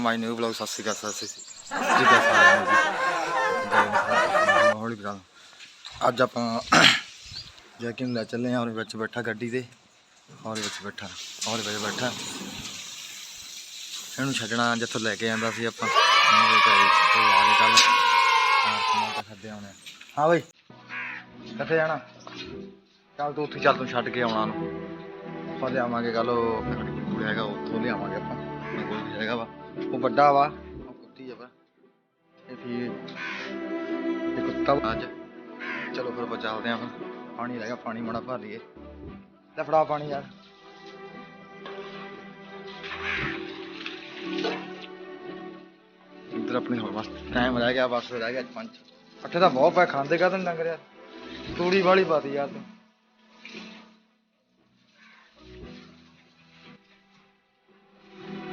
My new blog, ਸਤਿ ਸ਼੍ਰੀ ਅਕਾਲ, ਸਤਿ ਸ਼੍ਰੀ ਅਕਾਲ। ਜੀ ਸਾਰਿਆਂ ਨੂੰ ਜੀ ਹੌਲੀ ਬਣਾ ਅੱਜ ਆਪਾਂ ਜੈਕਿਨ ਲੈ ਚੱਲੇ ਆ ਉਹਦੇ ਵਿੱਚ ਬੈਠਾ ਗੱਡੀ ਦੇ ਉਹਦੇ ਵਿੱਚ ਬੈਠਾ ਉਹਦੇ ਵਿੱਚ ਬੈਠਾ। ਇਹਨੂੰ ਛੱਡਣਾ ਜਿੱਥੋਂ ਲੈ ਕੇ ਆਂਦਾ ਸੀ ਆਪਾਂ। ਉਹਦੇ ਘਰੇ ਉਹ ਆ ਗਏ ਕੱਲ ਹਾਂ ਸਮਾਂ ਤਾਂ ਛੱਡਿਆ ਉਹਨੇ ਹਾਂ ਬਈ, ਕਿੱਥੇ ਜਾਣਾ? ਚੱਲ ਤੂੰ ਉੱਥੇ ਚੱਲ, ਤੂੰ ਛੱਡ ਕੇ ਆਉਣਾ ਨੂੰ। ਆਪਾਂ ਲਿਆਵਾਂਗੇ ਕੱਲ ਉਹ ਹੈਗਾ, ਉੱਥੋਂ ਲਿਆਵਾਂਗੇ ਆਪਾਂ। ਕੋਲ ਹੈਗਾ ਵਾ। ਉਹ ਵੱਡਾ ਵਾ। ਉਹ ਕੁੱਤੀ ਆ ਵਾ। ਇਹ ਫਿਰ ਇਹ ਕੁੱਤਾ ਵਾ। ਅੱਜ ਚਲੋ ਫਿਰ ਆਪਾਂ ਚੱਲਦੇ ਆਂ ਫਿਰ ਪਾਣੀ ਰਹਿ ਗਿਆ ਪਾਣੀ ਮੜਾ ਭਰ ਲਈਏ। ਲੈ ਫੜਾ ਪਾਣੀ ਯਾਰ। ਇੱਧਰ ਆਪਣੀ ਹੋਰ ਬਸ ਟਾਈਮ ਰਹਿ ਗਿਆ, ਬਸ ਰਹਿ ਗਿਆ ਪੰਜ। ਅੱਠੇ ਤਾਂ ਬਹੁਤ ਪੈ ਖਾਂਦੇ ਕਾ ਤੈਨੂੰ ਲੰਗਰ ਯਾਰ ਤੂੜੀ ਵਾਲੀ ਪਾਤੀ ਯਾਰ ਤੂੰ।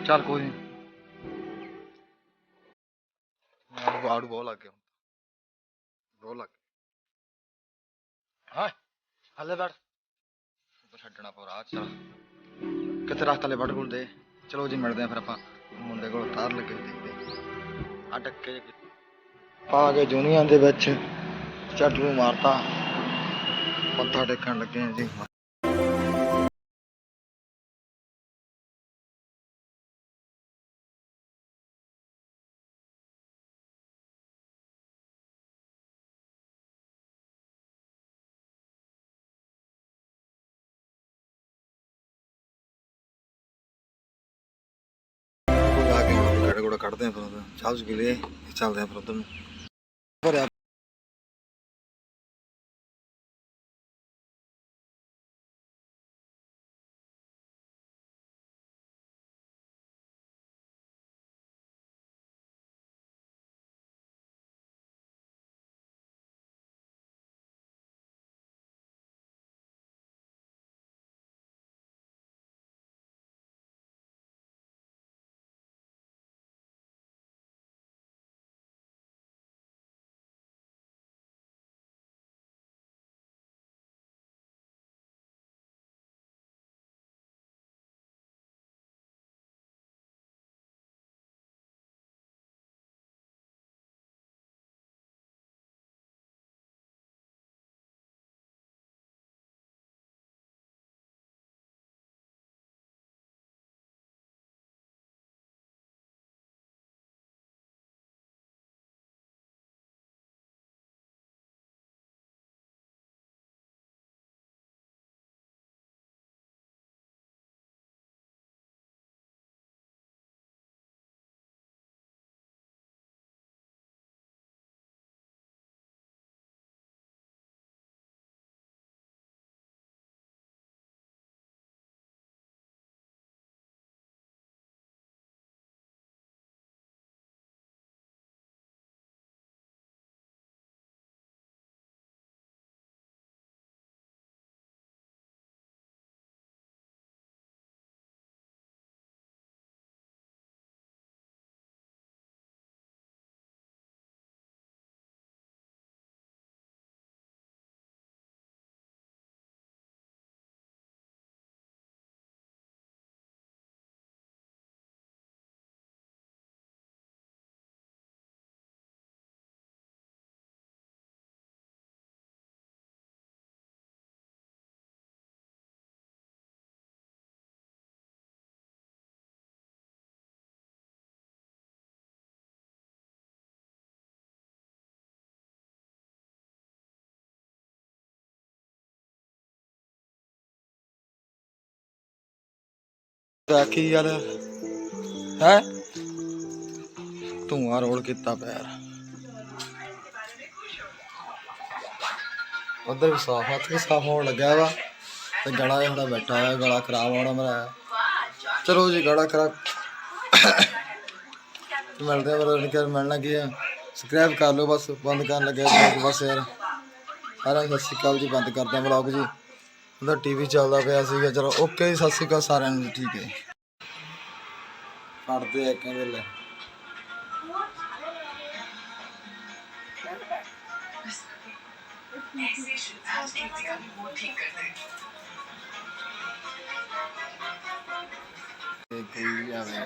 ਚੱਲ ਕੋਈ ਨਹੀਂ ਆੜੂ ਆੜੂ ਬਹੁਤ ਲੱਗ ਗਿਆ ਬਹੁਤ ਲੱਗ ਹਾਂ, ਹੱਲੇ ਬੈਠ। ਛੱਡਣਾ ਪਊ ਰਾਹ 'ਚ। ਚੱਲ। ਕਿੱਥੇ ਲੈ ਬੜ ਕੋਲ ਚਲੋ ਜੀ, ਮਿਲਦੇ ਆ ਫਿਰ ਆਪਾਂ। ਮੁੰਡੇ ਕੋਲ ਤਾਰ ਲੱਗੇ ਦੇਖਦੇ ਆ ਟੱਕੇ ਪਾ ਕੇ ਜੁਨੀਆਂ ਦੇ ਵਿੱਚ। ਝੱਟ ਨੂੰ ਮਾਰਤਾ। ਮੱਥਾ ਟੇਕਣ ਲੱਗੇ ਆ ਜੀ। ਕੱਢਦੇ ਆ ਫਿਰ ਉਹਦਾ। ਚਾਹ ਚੁ ਪੀ ਲਈਏ ਚੱਲਦੇ ਆ ਫਿਰ ਉਧਰ ਨੂੰ। ਤਾਂ ਕੀ ਗੱਲ ਹੈ? ਧੂਆਂ ਰੋਲ ਕੀਤਾ ਪੈਰ ਉਧਰ ਵੀ ਸਾਫ਼, ਹੱਥ ਵੀ ਸਾਫ਼ ਹੋਣ ਲੱਗਿਆ ਵਾ। ਤੇ ਗਲਾ ਜਿਹੜਾ ਬੈਠਾ ਹੋਇਆ, ਗਲਾ ਖਰਾਬ ਹੋਣਾ ਮੇਰਾ। ਚਲੋ ਜੀ, ਗਲਾ ਖਰਾਬ। ਮਿਲਦੇ ਆ ਫਿਰ ਕਿ ਮਿਲਣਾ ਕੀ ਆ? ਸਬਸਕ੍ਰਾਈਬ ਕਰ ਲਓ ਬਸ, ਬੰਦ ਕਰਨ ਲੱਗੇ vlog ਬਸ ਯਾਰ। ਸਾਰਿਆਂ ਸਤਿ ਸ਼੍ਰੀ ਅਕਾਲ ਜੀ, ਬੰਦ ਕਰਦੇ ਆ ਵਲੌਗ ਜੀ। ਉਹਦਾ ਟੀਵੀ ਚੱਲਦਾ ਪਿਆ ਸੀਗਾ। ਚਲੋ ਓਕੇ ਜੀ ਸਤਿ ਸ਼੍ਰੀ ਅਕਾਲ ਸਾਰਿਆਂ ਨੂੰ ਜੀ, ਠੀਕ ਹੈ। ਪੜਦੇ ਆ ਕਹਿੰਦੇ ਲੈ। ਤੇ ਕਹੀ ਜਾਵੇ।